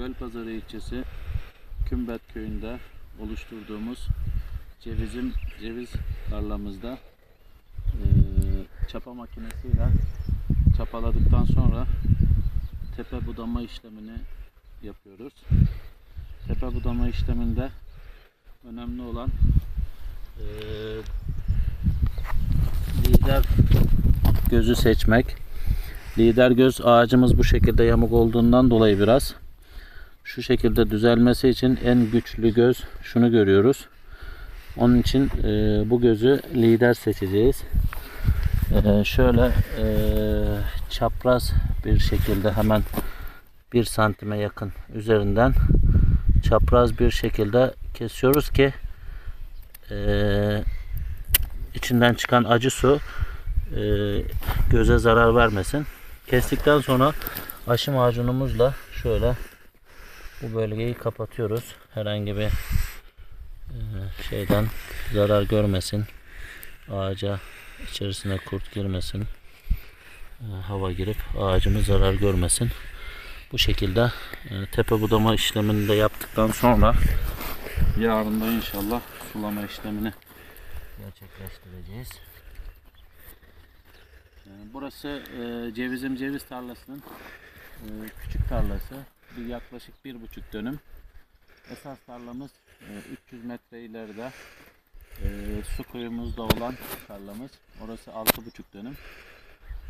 Gölpazarı ilçesi Kümbet köyünde oluşturduğumuz cevizim ceviz tarlamızda eee, çapa makinesiyle çapaladıktan sonra tepe budama işlemini yapıyoruz. Tepe budama işleminde önemli olan eee, lider gözü seçmek. Lider göz ağacımız bu şekilde yamuk olduğundan dolayı biraz şu şekilde düzelmesi için en güçlü göz şunu görüyoruz. Onun için e, bu gözü lider seçeceğiz. E, şöyle e, çapraz bir şekilde hemen bir santime yakın üzerinden çapraz bir şekilde kesiyoruz ki e, içinden çıkan acı su e, göze zarar vermesin. Kestikten sonra aşı macunumuzla şöyle bu bölgeyi kapatıyoruz. Herhangi bir e, şeyden zarar görmesin. Ağaca içerisine kurt girmesin. E, hava girip ağacımız zarar görmesin. Bu şekilde e, tepe budama işlemini de yaptıktan sonra yarın da inşallah sulama işlemini gerçekleştireceğiz. Burası cevizim ceviz tarlasının e, küçük tarlası. Bir yaklaşık bir buçuk dönüm. Esas tarlamız e, 300 metre ileride e, su kuyumuzda olan tarlamız. Orası 6,5 dönüm.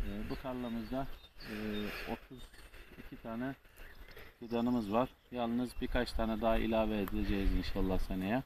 E, bu tarlamızda e, 32 tane fidanımız var. Yalnız birkaç tane daha ilave edeceğiz inşallah seneye.